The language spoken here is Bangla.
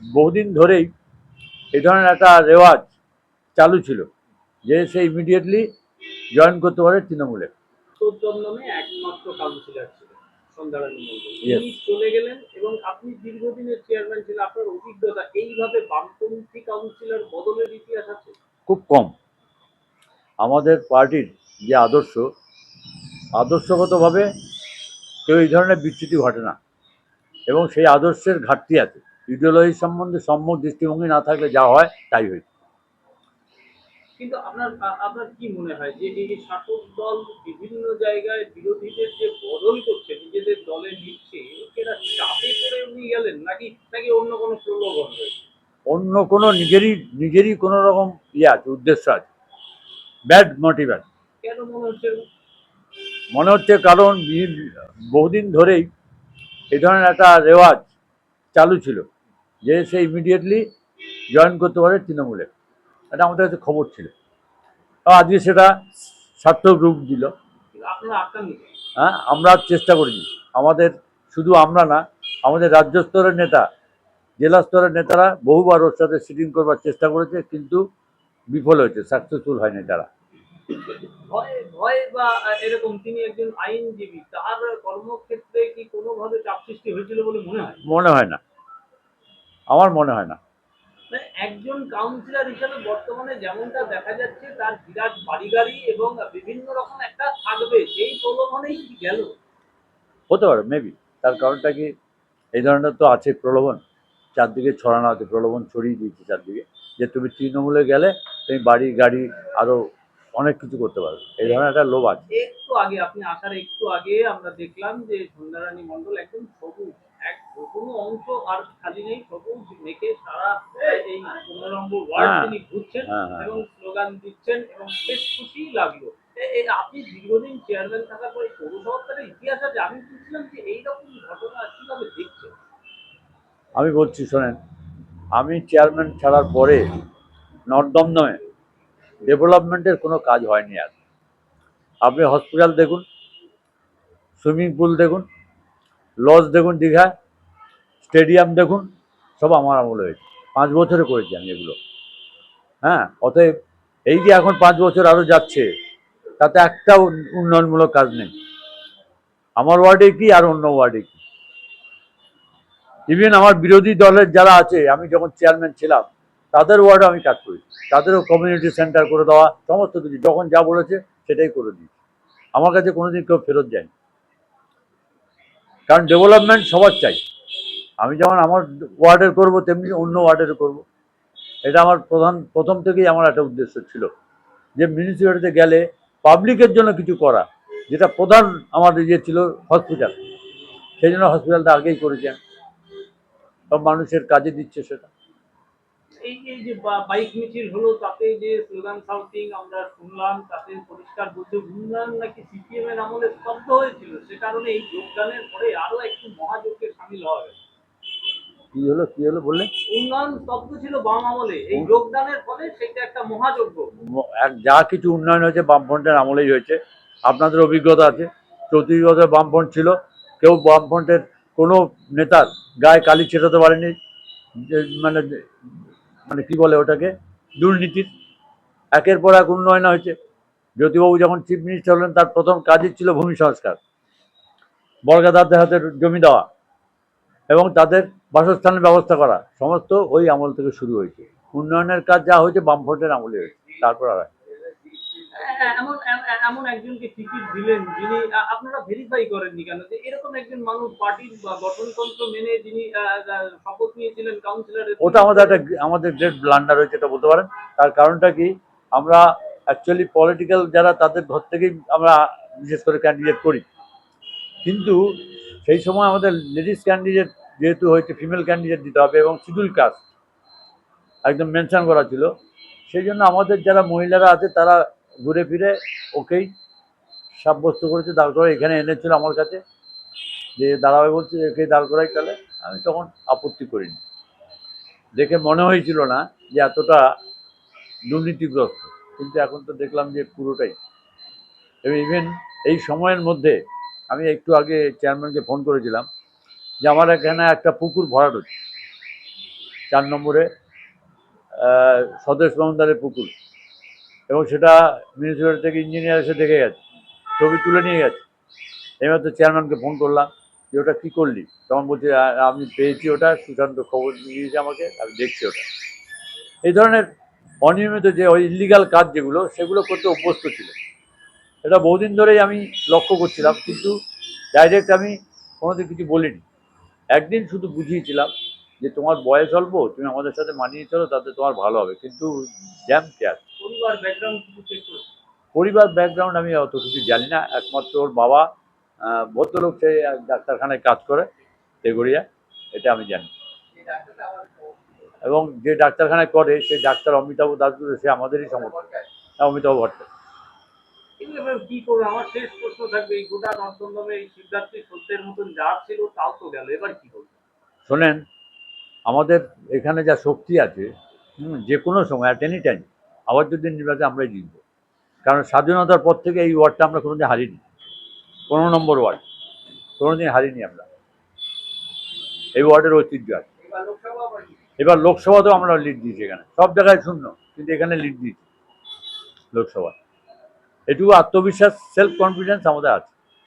বহুদিন ধরেই এই ধরনের একটা রেওয়াজ চালু ছিল যে সে ইমিডিয়েটলি জয়েন করতে পারে তৃণমূলে। চলে গেলেন এবং আপনি দীর্ঘদিনের চেয়ারম্যান ছিলেন আপনার অভিজ্ঞতা এইভাবে বামপন্থী কাউন্সিলর বদলের ইতিহাস আছে? খুব কম। আমাদের পার্টির যে আদর্শ আদর্শগতভাবে কেউ এই ধরনের বিচ্যুতি ঘটে না। এবং সেই আদর্শের ঘাটতি আছে। ইডিওলজি সম্বন্ধে সম্যক দৃষ্টিভঙ্গি না থাকলে যা হয় তাই হয়েছে। কিন্তু আপনার আপনার কি মনে হয় যে এই শাসক দল বিভিন্ন জায়গায় বিরোধীদের যে বদল করছে নিজেদের দলে নিচ্ছে এরা চাপে করে উনি গেলেন নাকি নাকি অন্য কোনো প্রলোভন রয়েছে? অন্য কোনো নিজেরই নিজেরই কোনো রকম ইয়ে আছে উদ্দেশ্য আছে। ব্যাড মোটিভ আছে। কেন মনে হচ্ছে মনে হচ্ছে কারণ বহুদিন ধরেই এই ধরনের একটা রেওয়াজ চালু ছিল। যে সে ইমিডিয়েটলি জয়েন করতে পারে তৃণমূলে। এটা আমাদের কাছে খবর ছিল। আজকে সেটা সার্থক রূপ দিল? হ্যাঁ আমরা চেষ্টা করেছি। আমাদের শুধু আমরা না আমাদের রাজ্য স্তরের নেতা জেলা স্তরের নেতারা বহুবার ওর সাথে সিটিং করবার চেষ্টা করেছে কিন্তু বিফল হয়েছে সাকসেসফুল হয়নি তারা। মনে হয় না। আমার মনে হয় না। একজন কাউন্সিলর হিসেবে বর্তমানে যেমনটা দেখা যাচ্ছে তার বিরাট বাড়ি গাড়ি এবং বিভিন্ন রকম একটা থাকবে সেই প্রলোভনেই কি গেল? হতে পারে মেবি তার কারণটা কি? এই ধরনের তো আছে প্রলোভন। চারদিকে ছড়ানো আছে প্রলোভন ছড়িয়ে দিয়েছে চারদিকে। যে তুমি তৃণমূলে গেলে তুমি বাড়ি গাড়ি আরও অনেক কিছু করতে পারবে। এই ধরনের একটা লোভ আছে। একটু আগে আপনি আসার একটু আগে আমরা দেখলাম যে সন্ধ্যারানী মন্ডল একদম সবুজ। কোনো অংশ আর খালি নেই সবুজ মেখে সারা এই পনেরো নম্বর ওয়ার্ড। তিনি ঘুরছেন হ্যাঁ, হ্যাঁ। এবং স্লোগান দিচ্ছেন এবং বেশ খুশি লাগল আপনি দীর্ঘদিন চেয়ারম্যান থাকার পরে পৌরসভার ইতিহাস আছে আমি বুঝছিলাম যে এইরকম ঘটনা কীভাবে দেখছেন আমি বলছি শোনেন আমি চেয়ারম্যান ছাড়ার পরে নর্দমদমে ডেভেলপমেন্টের কোনো কাজ হয়নি আর আপনি হসপিটাল দেখুন সুইমিং পুল দেখুন লজ দেখুন দীঘায় স্টেডিয়াম দেখুন, সব আমার আমলে হয়েছে। পাঁচ বছরে করেছি আমি এগুলো। হ্যাঁ অতএব এই যে এখন পাঁচ বছর আরও যাচ্ছে, তাতে একটা উন্নয়নমূলক কাজ নেই। আমার ওয়ার্ডে কি আর অন্য ওয়ার্ডে কি? ইভেন আমার বিরোধী দলের যারা আছে, আমি যখন চেয়ারম্যান ছিলাম, তাদের ওয়ার্ডে আমি কাজ করি তাদেরও কমিউনিটি সেন্টার করে দেওয়া, সমস্ত কিছু, যখন যা বলেছে, সেটাই করে দিই আমার কাছে কোনোদিন কেউ ফেরত যায়নি। কারণ ডেভেলপমেন্ট সবার চাই। আমি যেমন আমার ওয়ার্ডের করব, তেমনি অন্য ওয়ার্ডের করব। এটা আমার প্রধান, প্রথম থেকেই আমার একটা উদ্দেশ্য ছিল যে মিউনিসিপ্যালিটিতে গেলে পাবলিকের জন্য কিছু করা, যেটা প্রধান আমাদের যে ছিল হসপিটাল সেই জন্য হসপিটালটা আগেই করেছেন। সব মানুষের কাজে দিচ্ছে সেটা। এই এই যে বাইক মিছিল হলো, তাতে যে স্লোগান সাউন্ডিং আমরা শুনলাম, তাতে পরিষ্কার নাকি সিপিএম এর আমলে স্তব্ধ হয়েছিল, সে কারণে এই যোগদানের পরে আরও একটু মহাযজ্ঞে সামিল হওয়া কি হলো কি হলো বললে? উন্নয়ন স্তব্ধ ছিল বাম আমলে। এই যোগদানের ফলে সেটা একটা মহাযজ্ঞ। যা কিছু উন্নয়ন হয়েছে বামফ্রন্টের আমলেই হয়েছে। আপনাদের অভিজ্ঞতা আছে। চৌত্রিশ বছর বামফ্রন্ট ছিল। কেউ বামফ্রন্টের কোনো নেতার গায়ে কালি ছেটাতে পারেনি। মানে মানে কি বলে ওটাকে? দুর্নীতির। একের পর এক উন্নয়ন হয়েছে। জ্যোতিবাবু যখন চিফ মিনিস্টার হলেন তার প্রথম কাজই ছিল ভূমি সংস্কার। বর্গাদারদের হাতে জমি দেওয়া। এবং তাদের বাসস্থানের ব্যবস্থা করা। সমস্ত ওই আমল থেকে শুরু হয়েছে। উন্নয়নের কাজ যা হয়েছে বামফ্রন্টের আমলে হয়েছে। তারপর আর এমন এ- এ- এমন একজনকে টিকিট দিলেন যিনি আপনারা ভেরিফাই করেননি কেন? যে এরকম একজন মানুষ পার্টির গঠনতন্ত্র মেনে যিনি আ, আ, শপথ নিয়েছিলেন কাউন্সিলরের ওটা আমাদের একটা আমাদের গ্রেট ব্লান্ডার হয়েছে এটা বলতে পারেন। তার কারণটা কি? আমরা অ্যাকচুয়ালি পলিটিক্যাল যারা তাদের ঘর থেকেই আমরা বিশেষ করে ক্যান্ডিডেট করি। কিন্তু সেই সময় আমাদের লেডিস ক্যান্ডিডেট যেহেতু হয়েছে ফিমেল ক্যান্ডিডেট দিতে হবে এবং শিডিউল কাস্ট একদম মেনশন করা ছিল। সেই জন্য আমাদের যারা মহিলারা আছে, তারা ঘুরে ফিরে ওকেই সাব্যস্ত করেছে, দাঁড় করে এখানে এনেছিল আমার কাছে যে দাঁড়াবে বলছে একে দাঁড় করাই তাহলে। আমি তখন আপত্তি করিনি। দেখে মনে হয়েছিল না যে, এতটা দুর্নীতিগ্রস্ত। কিন্তু এখন তো দেখলাম যে, পুরোটাই। এবং ইভেন এই সময়ের মধ্যে আমি একটু আগে চেয়ারম্যানকে ফোন করেছিলাম। যে আমার এখানে একটা পুকুর ভরাট হচ্ছে। চার নম্বরে স্বদেশ মন্দারের পুকুর। এবং সেটা মিউনিসিপ্যালিটি থেকে ইঞ্জিনিয়ার এসে দেখে গেছে, ছবি তুলে নিয়ে গেছে। তো চেয়ারম্যানকে ফোন করলাম যে ওটা কী করলি? তখন বলছি আমি পেয়েছি ওটা, সুশান্ত খবর দিয়েছে আমাকে, আমি দেখছি ওটা। এই ধরনের অনিয়মিত যে ওই ইলিগাল কাজ যেগুলো, সেগুলো করতে অভ্যস্ত ছিল এটা বহুদিন ধরেই আমি লক্ষ্য করছিলাম, কিন্তু ডাইরেক্ট আমি কোনোদিন কিছু বলিনি। একদিন শুধু বুঝিয়েছিলাম যে তোমার বয়স অল্প তুমি আমাদের সাথে মানিয়ে চলো তাতে তোমার ভালো হবে। কিন্তু জ্যাম কেয়ার পরিবার ব্যাকগ্রাউন্ড আমি অত কিছু জানি না। একমাত্র ওর বাবা ভদ্রলোক সে ডাক্তারখানায় কাজ করে তেগড়িয়া। এটা আমি জানি। এবং যে ডাক্তারখানায় করে সে ডাক্তার অমিতাভ দাসগুলো সে আমাদেরই সমর্থন অমিতাভ ভট্ট কিন্তু কি করব? আমার শেষ প্রশ্ন থাকবে এই গোটা নন্দনদমে এই সিদ্ধার্থী সত্যের মতন যা ছিল তাও তো গেল এবার কি করব শোনেন আমাদের এখানে যা শক্তি আছে যে কোনো সময় অ্যাট এনি টাইম আবার যদি নির্বাচনে আমরাই জিতব। কারণ স্বাধীনতার পর থেকে এই ওয়ার্ডটা আমরা কোনোদিন হারিনি। পনেরো নম্বর ওয়ার্ড কোনোদিন হারিনি আমরা। এই ওয়ার্ডের ঐতিহ্য আছে? এবার লোকসভাতেও আমরা লিড দিয়েছি এখানে। সব জায়গায় শূন্য কিন্তু এখানে লিড দিয়েছি। লোকসভা। এটুকু আত্মবিশ্বাস সেলফ কনফিডেন্স আমাদের আছে।